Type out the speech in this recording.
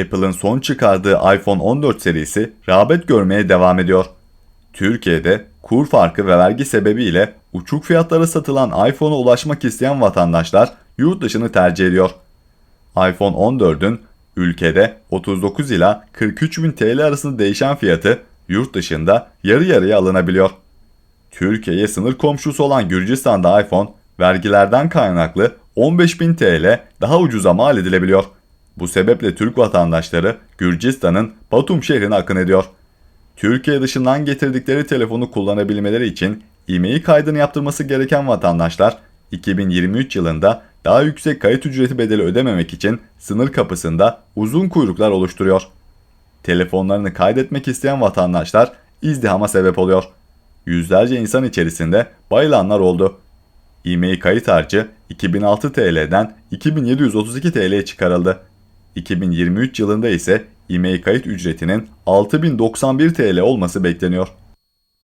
Apple'ın son çıkardığı iPhone 14 serisi rağbet görmeye devam ediyor. Türkiye'de kur farkı ve vergi sebebiyle uçuk fiyatlara satılan iPhone'a ulaşmak isteyen vatandaşlar yurt dışını tercih ediyor. iPhone 14'ün ülkede 39 ila 43 bin TL arasında değişen fiyatı yurt dışında yarı yarıya alınabiliyor. Türkiye'ye sınır komşusu olan Gürcistan'da iPhone vergilerden kaynaklı 15.000 TL daha ucuza mal edilebiliyor. Bu sebeple Türk vatandaşları Gürcistan'ın Batum şehrine akın ediyor. Türkiye dışından getirdikleri telefonu kullanabilmeleri için e-mail kaydını yaptırması gereken vatandaşlar 2023 yılında daha yüksek kayıt ücreti bedeli ödememek için sınır kapısında uzun kuyruklar oluşturuyor. Telefonlarını kaydetmek isteyen vatandaşlar izdihama sebep oluyor. Yüzlerce insan içerisinde bayılanlar oldu. E-mail kayıt harcı 2006 TL'den 2732 TL'ye çıkarıldı. 2023 yılında ise e-mail kayıt ücretinin 6091 TL olması bekleniyor.